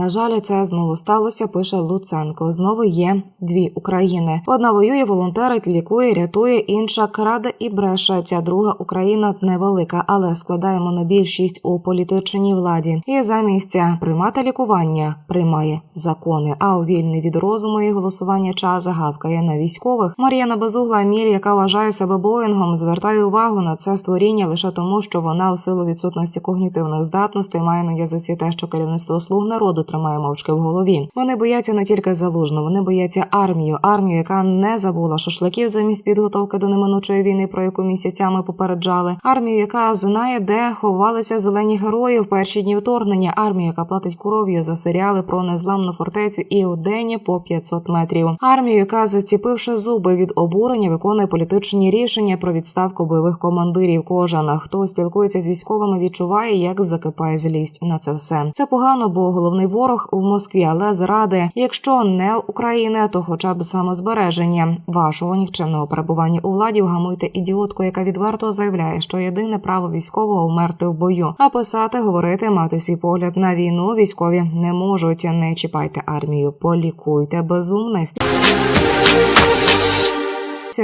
на жаль, це знову сталося. Пише Луценко. Знову є дві України. Одна воює, волонтерить, лікує, рятує, інша краде і бреше. Ця друга Україна невелика, але складає монобільшість у політичній владі. І замість приймати лікування приймає закони. А у вільний від розуму і голосування час гавкає на військових. Мар'яна Безугла Міль, яка вважає себе Боїнгом, звертає увагу на це створіння лише тому, що вона у силу відсутності когнітивних здатностей має на язиці те, що керівництво слуг народу тримає мовчки в голові. Вони бояться не тільки залужно, вони бояться армію, армію, яка не забула шашликів замість підготовки до неминучої війни, про яку місяцями попереджали. Армію, яка знає, де ховалися зелені герої в перші дні вторгнення. Армію, яка платить кров'ю за серіали про незламну фортецю і у день по 500 метрів. Армію, яка заціпивши зуби від обурення, виконує політичні рішення про відставку бойових командирів. Кожен хто спілкується з військовими, відчуває, як закипає злість на це все. Це погано, бо головний ворог в Москві, але заради, якщо не Україна, то хоча б самозбереження вашого нікчемного перебування у владі вгамуйте ідіотку, яка відверто заявляє, що єдине право військового вмерти в бою, а писати, говорити, мати свій погляд на війну військові не можуть. Не чіпайте армію, полікуйте безумних.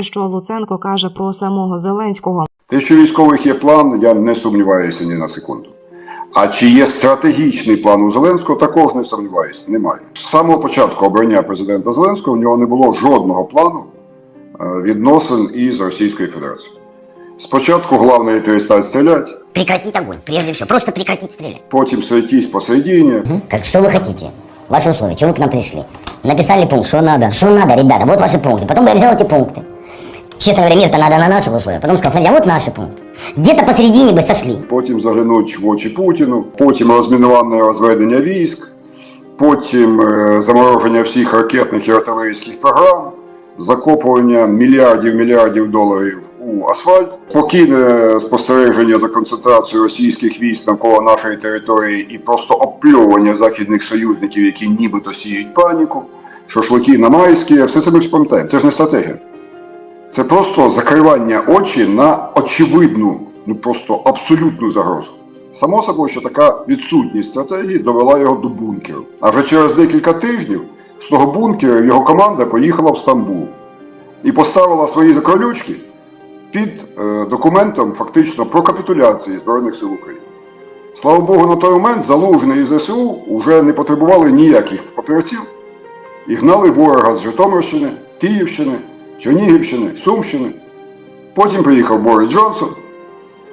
Що Луценко каже про самого Зеленського. Те, що військових є план, я не сумніваюся ні на секунду. А чи є стратегічний план у Зеленського, також не сумніваюся, немає. З самого початку обрання президента Зеленського в нього не було жодного плану е, відносин із Російською Федерацією. Спочатку головне перестати стріляти, Прекратить огонь, прежде всего. Просто прекратить стрелять. потім сойтись посередині, Мгм. Как, что вы хотите? Ваши условия, чего вы к нам пришли? Написали пункт, что надо? Что надо, ребята? Вот ваши пункты. Потом бы я взял эти пункты. Честно говоря, мир-то надо на наших условиях. Потом сказал, смотри, а вот наши пункты. Где-то посередине бы сошли. потім заглянуть в очі Путіну, потім розмінування розведення військ, потім е, замороження всіх ракетних і артилерійських програм, закопування мільярдів мільярдів доларів у асфальт, спокійне спостереження за концентрацією російських військ навколо нашої території і просто опльовування західних союзників, які нібито сіють паніку, шашлики на майські, все це ми пам'ятаємо. Це ж не стратегія. Це просто закривання очі на очевидну, ну просто абсолютну загрозу. Само собою, що така відсутність стратегії довела його до бункеру. А вже через декілька тижнів з того бункеру його команда поїхала в Стамбул і поставила свої закролючки під е, документом фактично про капітуляцію Збройних сил України. Слава Богу, на той момент Залужний і ЗСУ вже не потребували ніяких папірців і гнали ворога з Житомирщини, Київщини, Чернігівщини, Сумщини. Потім приїхав Борис Джонсон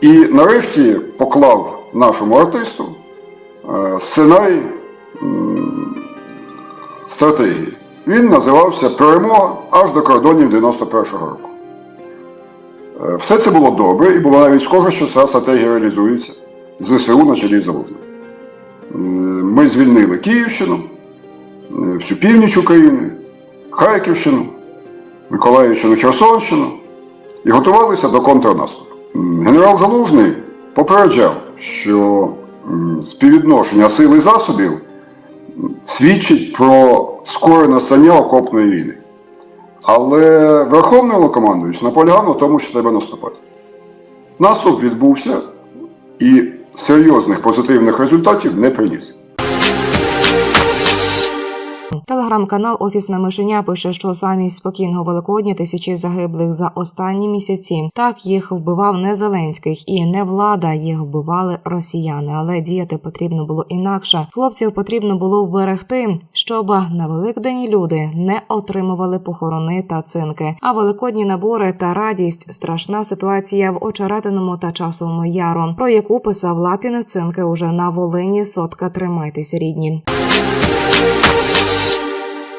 і нарешті поклав нашому артисту е, сценарій стратегії. Він називався Перемога аж до кордонів 91-го року. Е, Все це було добре і було навіть схоже, що ця стратегія реалізується. ЗСУ на чолі Залужним. Е, Ми звільнили Київщину, всю північ України, Харківщину, Миколаївщину, Херсонщину і готувалися до контрнаступу. Генерал Залужний попереджав, що співвідношення сил і засобів свідчить про скоре настання окопної війни. Але Верховний Головнокомандуючий наполягав на тому, що треба наступати. Наступ відбувся і серйозних позитивних результатів не приніс. Телеграм-канал Офісне мишеня пише, що замість спокійного Великодня тисячі загиблих за останні місяці. Так їх вбивав не Зеленський і не влада, їх вбивали росіяни. Але діяти потрібно було інакше. Хлопців потрібно було вберегти, щоб на Великдень люди не отримували похорони та цинки. А великодні набори та радість страшна ситуація в очеретиному та часовому яру, про яку писав Лапін цинки уже на Волині. Сотка тримайтеся рідні.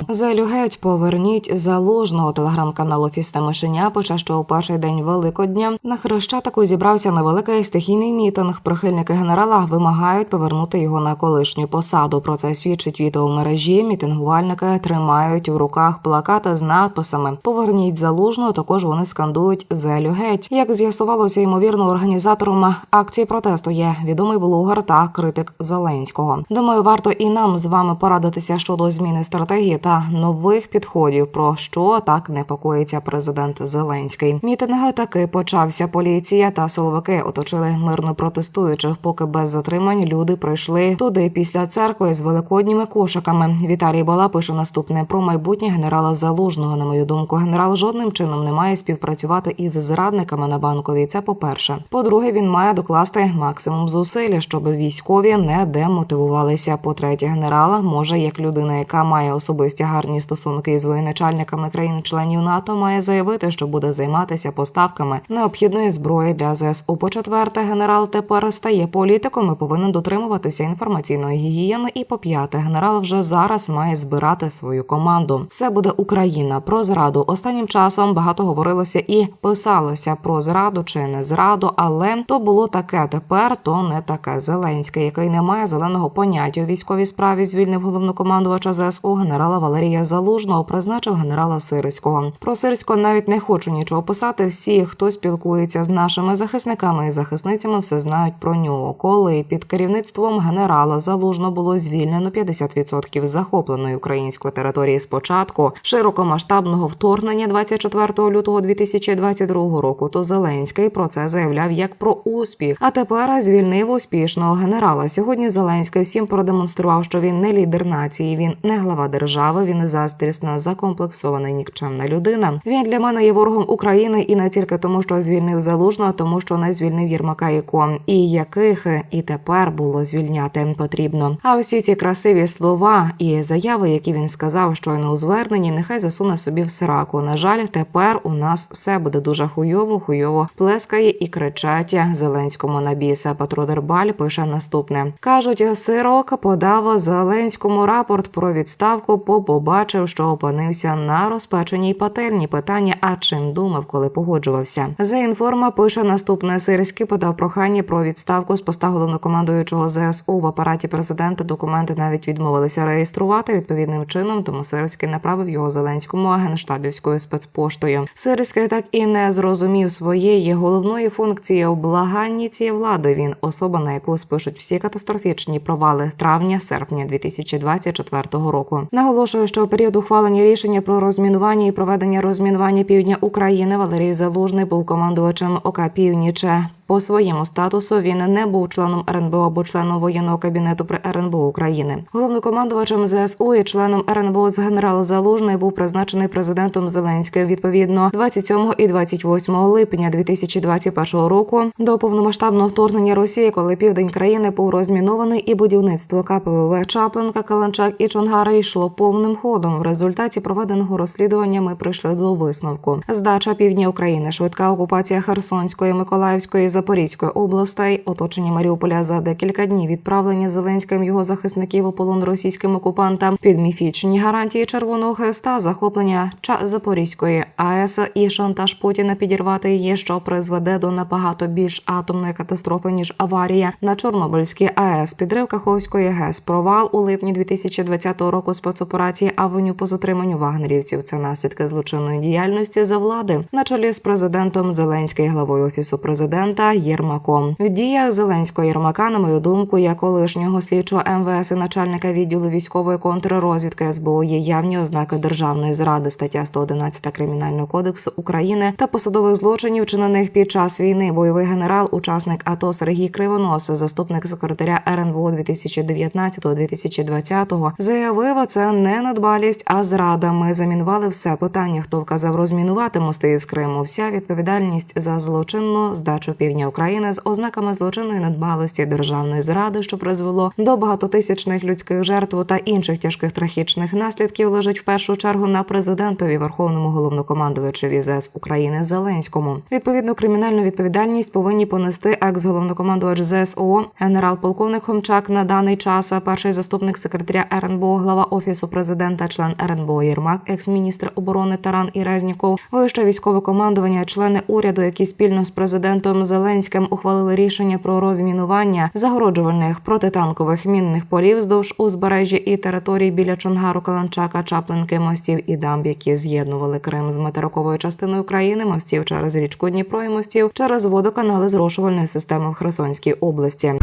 Зелю геть поверніть заложного телеграм-канал Офісне Мишеня почав, що у перший день Великодня на Хрещатику зібрався невеликий стихійний мітинг. Прихильники генерала вимагають повернути його на колишню посаду. Про це свідчить відео в мережі. Мітингувальники тримають в руках плакати з надписами Поверніть залужного. Також вони скандують Зелю геть. Як з'ясувалося, ймовірно, організатором акції протесту є відомий блогер та критик Зеленського. Думаю, варто і нам з вами порадитися щодо зміни стратегії та нових підходів. Про що так непокоїться президент Зеленський. Мітинг таки почався. Поліція та силовики оточили мирно протестуючих, поки без затримань люди прийшли туди після церкви з великодніми кошиками. Віталій Бала пише наступне про майбутнє генерала Залужного. На мою думку, генерал жодним чином не має співпрацювати із зрадниками на банковій. Це по перше. По-друге, він має докласти максимум зусиль, щоб військові не демотивувалися. По третє, генерала може як людина, яка має особисті гарні стосунки із воєначальниками країн-членів НАТО, має заявити, що буде займатися поставками необхідної зброї для ЗСУ. По четверте, генерал тепер стає політиком і повинен дотримуватися інформаційної гігієни. І по п'яте, генерал вже зараз має збирати свою команду. Все буде Україна про зраду. Останнім часом багато говорилося і писалося про зраду чи не зраду, але то було таке. Тепер то не таке. Зеленський, який не має зеленого поняття у військовій справі, звільнив головнокомандувача ЗСУ генерала Валерія Залужного, призначив генерала Сирського. Про Сирського навіть не хочу нічого писати. Всі, хто спілкується з нашими захисниками і захисницями, все знають про нього. Коли під керівництвом генерала Залужно було звільнено 50% захопленої української території спочатку широкомасштабного вторгнення 24 лютого 2022 року, то Зеленський про це заявляв як про успіх. А тепер звільнив успішного генерала. Сьогодні Зеленський всім продемонстрував, що він не лідер нації, він не глава держави, він застрісна закомплексована і нікчемна людина. Він для мене є ворогом України і не тільки тому, що звільнив залужного, а тому що не звільнив Єрмака і Ко, і яких і тепер було звільняти потрібно. А всі ці красиві слова і заяви, які він сказав щойно у зверненні, нехай засуне собі в сраку. На жаль, тепер у нас все буде дуже хуйово, хуйово плескає і кричать Зеленському на біса. Петро Дербаль пише наступне: кажуть, сирок подав Зеленському рапорт про відставку, бо побачив, що опинився на розпеченій пательні. Питання: а чим думав, коли погоджувався? За інформа пише наступне: Сирський подав прохання про відставку з поста головнокомандуючого ЗСУ в апараті президента. Документи навіть відмовилися реєструвати відповідним чином. Тому Сирський направив його Зеленському генштабівською спецпоштою. Сирський так і не зрозумів своєї головної функції у благанні цієї влади. Він особа, на яку спишуть всі катастрофічні провали травня-серпня 2024 року. Наголошую, що у період ухвалення рішення про розмінування і проведення розмінування півдня України Валерій Залужний був командувачем ОК Північ. По своєму статусу він не був членом РНБО або членом воєнного кабінету при РНБО України. Головнокомандувачем ЗСУ і членом РНБО з генерал Залужний був призначений президентом Зеленським відповідно 27 і 28 липня 2021 року до повномасштабного вторгнення Росії, коли південь країни був розмінований, і будівництво КПВВ Чапленка, Каланчак і Чонгара йшло повним ходом. В результаті проведеного розслідування ми прийшли до висновку. Здача півдня України, швидка окупація Херсонської, Миколаївської, Запорізької областей, оточення Маріуполя за декілька днів відправлення Зеленським його захисників у полон російським окупантам. Під міфічні гарантії Червоного Хреста, захоплення Ча Запорізької АЕС і шантаж Путіна підірвати її, що призведе до набагато більш атомної катастрофи ніж аварія на Чорнобильській АЕС, підрив Каховської ГЕС, провал у липні 2020 року спецоперації Авеню по затриманню вагнерівців. Це наслідки злочинної діяльності за влади. На чолі з президентом Зеленський, главою офісу президента Єрмаком. В діях Зеленського Єрмака, на мою думку, як колишнього слідчого МВС і начальника відділу військової контррозвідки СБУ є явні ознаки державної зради, стаття 111 кримінального кодексу України та посадових злочинів, вчинених під час війни. Бойовий генерал, учасник АТО Сергій Кривонос, заступник секретаря РНБО 2019-2020, заявив, це не надбалість, а зрада. Ми замінували все питання. Хто вказав розмінувати мости із Криму? Вся відповідальність за злочинну здачу півдня України з ознаками злочинної надбалості державної зради, що призвело до багатотисячних людських жертв та інших тяжких трагічних наслідків, лежить в першу чергу на президентові верховному головнокомандувачеві ЗС України Зеленському. Відповідно, кримінальну відповідальність повинні понести екс-головнокомандувач ЗСО, генерал-полковник Хомчак на даний час, перший заступник секретаря РНБО, глава офісу президента, член РНБО Єрмак, екс-міністр оборони Таран Ірезніков, вище військове командування, члени уряду, які спільно з президентом Зеленським ухвалили рішення про розмінування загороджувальних протитанкових мінних полів вздовж узбережжя і територій біля Чонгару, Каланчака, Чаплинки, мостів і дамб, які з'єднували Крим з материковою частиною країни, мостів через річку Дніпро і мостів через водоканали зрошувальної системи в Херсонській області.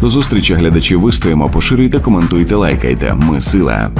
До зустрічі глядачі вистоїмо, поширюйте, коментуйте, лайкайте. Ми сила.